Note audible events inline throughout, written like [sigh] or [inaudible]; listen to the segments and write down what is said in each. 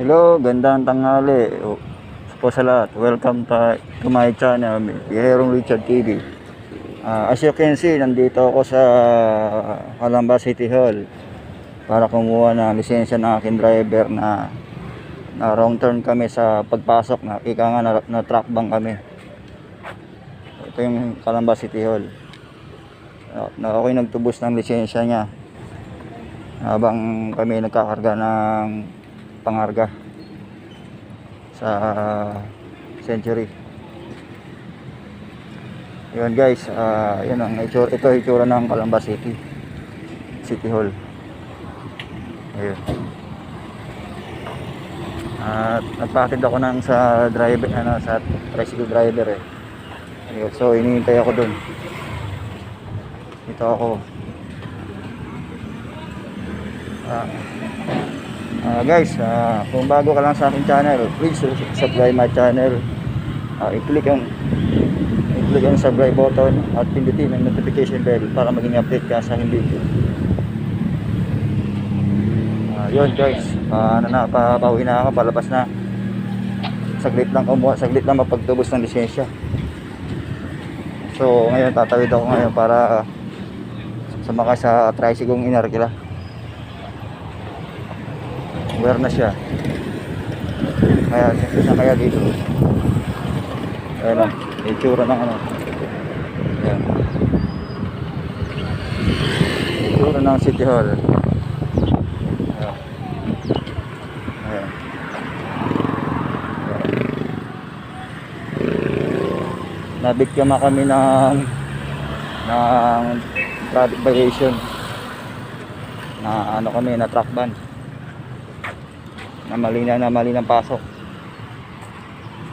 Hello, gandang tanghali O, po sa lahat. Welcome to, to my channel, Pierong Richard TV. Ah, as you can see, nandito ako sa Calamba City Hall para kumuha ng lisensya ng aking driver na na wrong turn kami sa pagpasok na ika nga na, na truck bang kami. Ito yung Calamba City Hall. Na, na ako'y nagtubos ng lisensya niya habang kami nagkakarga ng pangarga sa Century. Yun guys, ah yun ang itsura, ito itsura ng Calamba City. City Hall. Ayun. At nagpakid ako ng sa driver, ano, sa tricycle driver eh. Ayun, so hinihintay ako dun. Ito ako. Ah, Ah, guys, ah, kung bago ka lang sa aking channel, please subscribe my channel. Ah, i-click ang i-click ang subscribe button at pindutin ang notification bell para maging update ka sa aking video. Ah, yun guys, ah, ano na, papauwi na ako, palabas na. Saglit lang kumuha, saglit lang mapagtubos ng lisensya. So, ngayon tatawid ako ngayon para sumakay sa tricycle inarkila. Where na siya? Kaya, isa kaya dito. Ayan lang, itsura ng ano. Ayan. Itsura ng City Hall. Ayan. Ayan. Nabiktima kami ng ng traffic violation na ano kami na truck ban na mali na na mali ng pasok.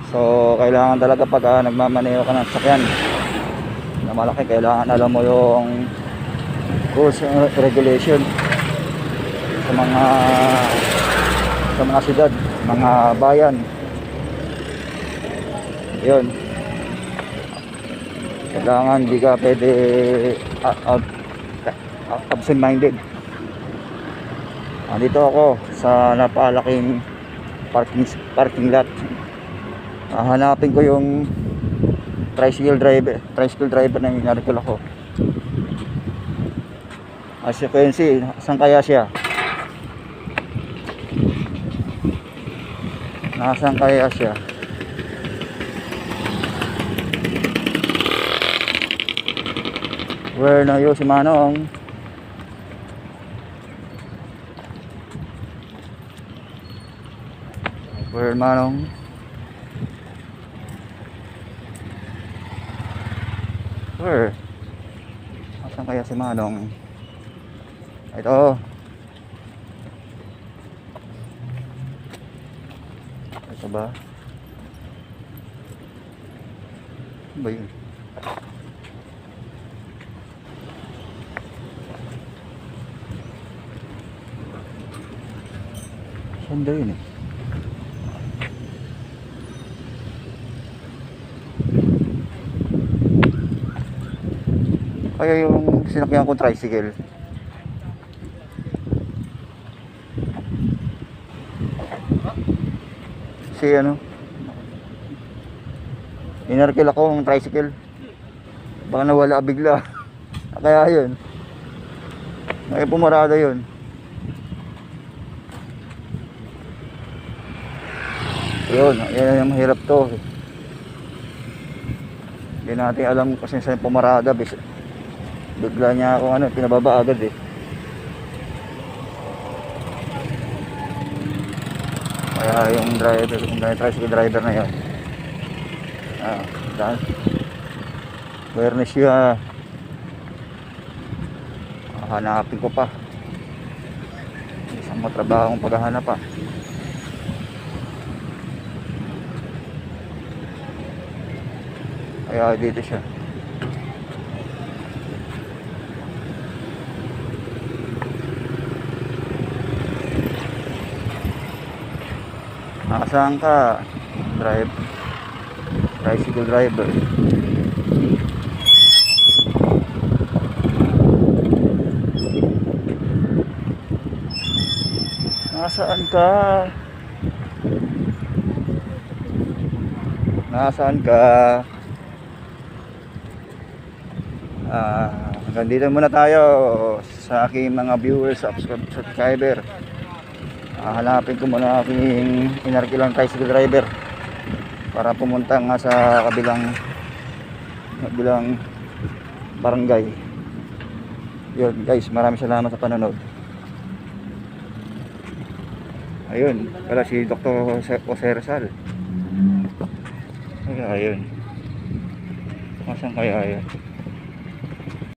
So kailangan talaga pag uh, nagmamaneho ka ng sakyan na malaki kailangan alam mo yung rules and regulation sa mga sa mga siyudad mga bayan. Yun. Kailangan hindi ka pwede uh, out, absent minded Andito ako sa napakalaking parking parking lot. Hahanapin ko yung tricycle driver, tricycle driver na inarkil ako. As you can see, saan kaya siya? Nasaan kaya siya? Where na yun si Manong? Where Manong? Where? Asan kaya si Manong? Ito. Ito ba? Ano ba yun? Saan ba yun eh? Kaya yung sinakyan kong tricycle. Si ano? Inarkil ako ng tricycle. Baka nawala bigla. [laughs] Kaya yun. Kaya pumarada yun. Yun, yan yung mahirap to. Hindi natin alam kasi saan pumarada. Bigla niya ako ano, pinababa agad eh. Kaya yung driver, yung tricycle driver na yun. Ah, dahil. Where na siya? Hanapin ko pa. Isang matrabahong paghahanap pa. Kaya dito siya. Nasaan ka? Drive. Tricycle driver. Nasaan ka? Nasaan ka? Ah, hanggang dito muna tayo sa aking mga viewers, subscribe- subscriber. Ah, hanapin ko muna aking inarkilang tricycle driver para pumunta nga sa kabilang kabilang barangay. Yun guys, maraming salamat sa panonood. Ayun, wala si Dr. Jose Rizal. Ay, ayun. Masan kaya yun?